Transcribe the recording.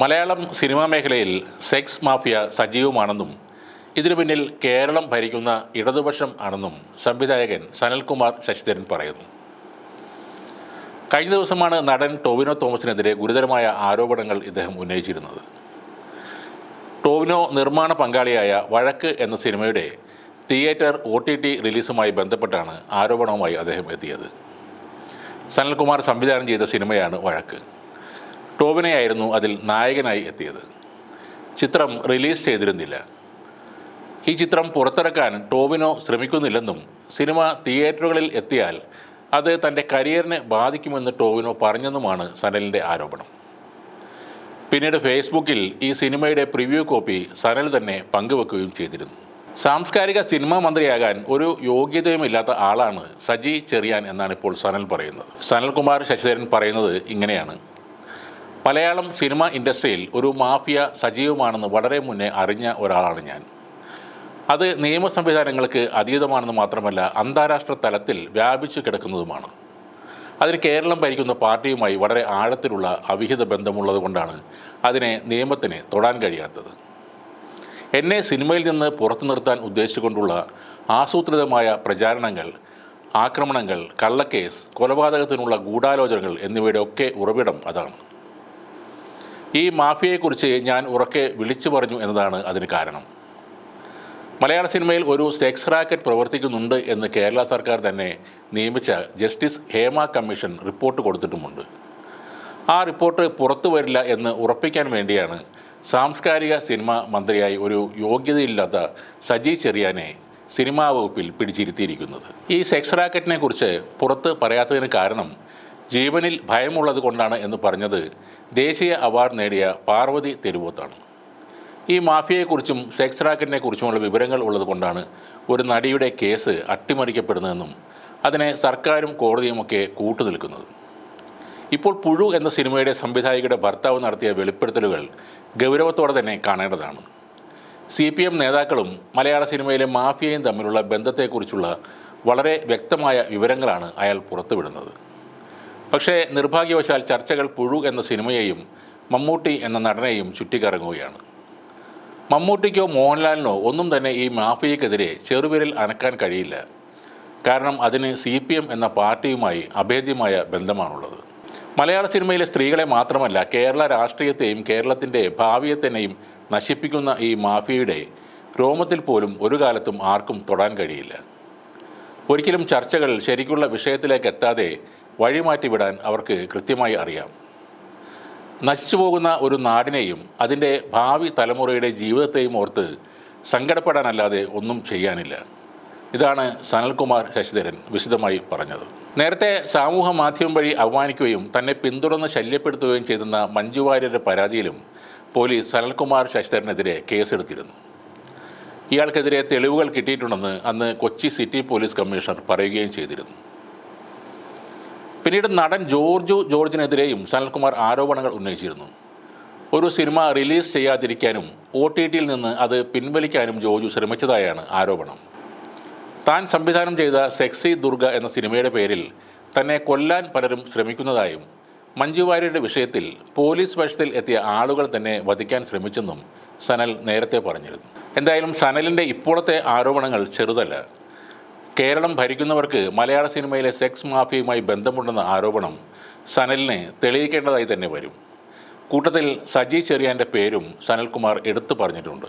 Malayalam cinema മേഖലയിൽ sex mafia സജീവമാണെന്നും ഇതിനു പിന്നിൽ കേരളം ഭരിക്കുന്ന ഇടതുപക്ഷം ആണെന്നും സംവിധായകൻ സനൽകുമാർ ശശിധരൻ പറയുന്നു. കഴിഞ്ഞ ദിവസമാണ് നടൻ ടോവിനോ തോമസിനെതിരെ ഗുരുതരമായ ആരോപണങ്ങൾ ഇദ്ദേഹം ഉന്നയിച്ചിരുന്നത്. ടോവിനോ നിർമ്മാണ പങ്കാളിയായ വഴക്ക് എന്ന സിനിമയുടെ തിയേറ്റർ ഒ ടി ടി റിലീസുമായി ബന്ധപ്പെട്ടാണ് ആരോപണവുമായി അദ്ദേഹം എത്തിയത്. സനൽകുമാർ സംവിധാനം ചെയ്ത സിനിമയാണ് വഴക്ക്. ടോവിനെയായിരുന്നു അതിൽ നായകനായി എത്തിയത്. ചിത്രം റിലീസ് ചെയ്തിരുന്നില്ല. ഈ ചിത്രം പുറത്തിറക്കാൻ ടോവിനോ ശ്രമിക്കുന്നില്ലെന്നും സിനിമ തിയേറ്ററുകളിൽ എത്തിയാൽ അത് തന്റെ കരിയറിനെ ബാധിക്കുമെന്ന് ടോവിനോ പറഞ്ഞെന്നുമാണ് സനലിന്റെ ആരോപണം. പിന്നീട് ഫേസ്ബുക്കിൽ ഈ സിനിമയുടെ പ്രിവ്യൂ കോപ്പി സനൽ തന്നെ പങ്കുവെക്കുകയും ചെയ്തിരുന്നു. സാംസ്കാരിക സിനിമാ മന്ത്രിയാകാൻ ഒരു യോഗ്യതയുമില്ലാത്ത ആളാണ് സജി ചെറിയാൻ എന്നാണ് ഇപ്പോൾ സനൽ പറയുന്നത്. സനൽകുമാർ ശശിധരൻ പറയുന്നത് ഇങ്ങനെയാണ്. മലയാളം സിനിമ ഇൻഡസ്ട്രിയിൽ ഒരു മാഫിയ സജീവമാണെന്ന് വളരെ മുന്നേ അറിഞ്ഞ ഒരാളാണ് ഞാൻ. അത് നിയമ സംവിധാനങ്ങൾക്ക് അതീതമാണെന്ന് മാത്രമല്ല അന്താരാഷ്ട്ര തലത്തിൽ വ്യാപിച്ചു കിടക്കുന്നതുമാണ്. അതിന് കേരളം ഭരിക്കുന്ന പാർട്ടിയുമായി വളരെ ആഴത്തിലുള്ള അവിഹിത ബന്ധമുള്ളതുകൊണ്ടാണ് അതിനെ നിയമത്തിന് തൊടാൻ കഴിയാത്തത്. എന്നെ സിനിമയിൽ നിന്ന് പുറത്തു നിർത്താൻ ഉദ്ദേശിച്ചുകൊണ്ടുള്ള ആസൂത്രിതമായ പ്രചാരണങ്ങൾ ആക്രമണങ്ങൾ കള്ളക്കേസ് കൊലപാതകത്തിനുള്ള ഗൂഢാലോചനകൾ എന്നിവയുടെ ഒക്കെ ഉറവിടം അതാണ്. ഈ മാഫിയയെക്കുറിച്ച് ഞാൻ ഉറക്കെ വിളിച്ചു പറഞ്ഞു എന്നതാണ് അതിന് കാരണം. മലയാള സിനിമയിൽ ഒരു സെക്സ് റാക്കറ്റ് പ്രവർത്തിക്കുന്നുണ്ട് എന്ന് കേരള സർക്കാർ തന്നെ നിയമിച്ച ജസ്റ്റിസ് ഹേമ കമ്മീഷൻ റിപ്പോർട്ട് കൊടുത്തിട്ടുമുണ്ട്. ആ റിപ്പോർട്ട് പുറത്തു വരില്ല എന്ന് ഉറപ്പിക്കാൻ വേണ്ടിയാണ് സാംസ്കാരിക സിനിമ മന്ത്രിയായി ഒരു യോഗ്യതയില്ലാത്ത സജി ചെറിയാനെ സിനിമാ വകുപ്പിൽ പിടിച്ചിരുത്തിയിരിക്കുന്നത്. ഈ സെക്സ് റാക്കറ്റിനെ കുറിച്ച് പുറത്ത് പറയാത്തതിന് കാരണം ജീവനിൽ ഭയമുള്ളത് കൊണ്ടാണ് എന്ന് പറഞ്ഞത് ദേശീയ അവാർഡ് നേടിയ പാർവതി തെരുവോത്താണ്. ഈ മാഫിയയെക്കുറിച്ചും സെക്സ് റാക്കറ്റിനെ കുറിച്ചുമുള്ള വിവരങ്ങൾ ഉള്ളത് കൊണ്ടാണ് ഒരു നടിയുടെ കേസ് അട്ടിമറിക്കപ്പെടുന്നതെന്നും അതിനെ സർക്കാരും കോടതിയുമൊക്കെ കൂട്ടുനിൽക്കുന്നത് ഇപ്പോൾ പുഴു എന്ന സിനിമയുടെ സംവിധായകയുടെ ഭർത്താവ് നടത്തിയ വെളിപ്പെടുത്തലുകൾ ഗൗരവത്തോടെ തന്നെ കാണേണ്ടതാണ്. സി പി എം നേതാക്കളും മലയാള സിനിമയിലെ മാഫിയയും തമ്മിലുള്ള ബന്ധത്തെക്കുറിച്ചുള്ള വളരെ വ്യക്തമായ വിവരങ്ങളാണ് അയാൾ പുറത്തുവിടുന്നത്. പക്ഷേ നിർഭാഗ്യവശാൽ ചർച്ചകൾ പുഴു എന്ന സിനിമയെയും മമ്മൂട്ടി എന്ന നടനെയും ചുറ്റിക്കറങ്ങുകയാണ്. മമ്മൂട്ടിക്കോ മോഹൻലാലിനോ ഒന്നും തന്നെ ഈ മാഫിയക്കെതിരെ ചെറുവിരൽ അനക്കാൻ കഴിയില്ല. കാരണം അതിന് സി പി എം എന്ന പാർട്ടിയുമായി അഭേദ്യമായ ബന്ധമാണുള്ളത്. മലയാള സിനിമയിലെ സ്ത്രീകളെ മാത്രമല്ല കേരള രാഷ്ട്രീയത്തെയും കേരളത്തിന്റെ ഭാവിയെ തന്നെയും നശിപ്പിക്കുന്ന ഈ മാഫിയയുടെ രോമത്തിൽ പോലും ഒരു കാലത്തും ആർക്കും തൊടാൻ കഴിയില്ല. ഒരിക്കലും ചർച്ചകൾ ശരിക്കുള്ള വിഷയത്തിലേക്ക് എത്താതെ വഴിമാറ്റിവിടാൻ അവർക്ക് കൃത്യമായി അറിയാം. നശിച്ചു പോകുന്ന ഒരു നാടിനെയും അതിന്റെ ഭാവി തലമുറയുടെ ജീവിതത്തെയും ഓർത്ത് സങ്കടപ്പെടാനല്ലാതെ ഒന്നും ചെയ്യാനില്ല. ഇതാണ് സനൽകുമാർ ശശിധരൻ വിശദമായി പറഞ്ഞത്. നേരത്തെ സാമൂഹ മാധ്യമം വഴി അപമാനിക്കുകയും തന്നെ പിന്തുടർന്ന് ശല്യപ്പെടുത്തുകയും ചെയ്തെന്ന മഞ്ജു വാര്യരുടെ പരാതിയിലും പോലീസ് സനൽകുമാർ ശശിധരനെതിരെ കേസെടുത്തിരുന്നു. ഇയാൾക്കെതിരെ തെളിവുകൾ കിട്ടിയിട്ടുണ്ടെന്ന് അന്ന് കൊച്ചി സിറ്റി പോലീസ് കമ്മീഷണർ പറയുകയും ചെയ്തിരുന്നു. പിന്നീട് നടൻ ജോർജു ജോർജിനെതിരെയും സനൽകുമാർ ആരോപണങ്ങൾ ഉന്നയിച്ചിരുന്നു. ഒരു സിനിമ റിലീസ് ചെയ്യാതിരിക്കാനും ഒ ടി ടിയിൽ നിന്ന് അത് പിൻവലിക്കാനും ജോർജു ശ്രമിച്ചതായാണ് ആരോപണം. താൻ സംവിധാനം ചെയ്ത സെക്സി ദുർഗ എന്ന സിനിമയുടെ പേരിൽ തന്നെ കൊല്ലാൻ പലരും ശ്രമിക്കുന്നതായും മഞ്ജു വാര്യരുടെ വിഷയത്തിൽ പോലീസ് വശത്തിൽ എത്തിയ ആളുകൾ തന്നെ വധിക്കാൻ ശ്രമിച്ചെന്നും സനൽ നേരത്തെ പറഞ്ഞിരുന്നു. എന്തായാലും സനലിന്റെ ഇപ്പോഴത്തെ ആരോപണങ്ങൾ ചെറുതല്ല. കേരളം ഭരിക്കുന്നവർക്ക് മലയാള സിനിമയിലെ സെക്സ് മാഫിയുമായി ബന്ധമുണ്ടെന്ന ആരോപണം സനലിനെ തെളിയിക്കേണ്ടതായി തന്നെ വരും. കൂട്ടത്തിൽ സജി ചെറിയാന്റെ പേരും സനൽകുമാർ എടുത്തു പറഞ്ഞിട്ടുണ്ട്.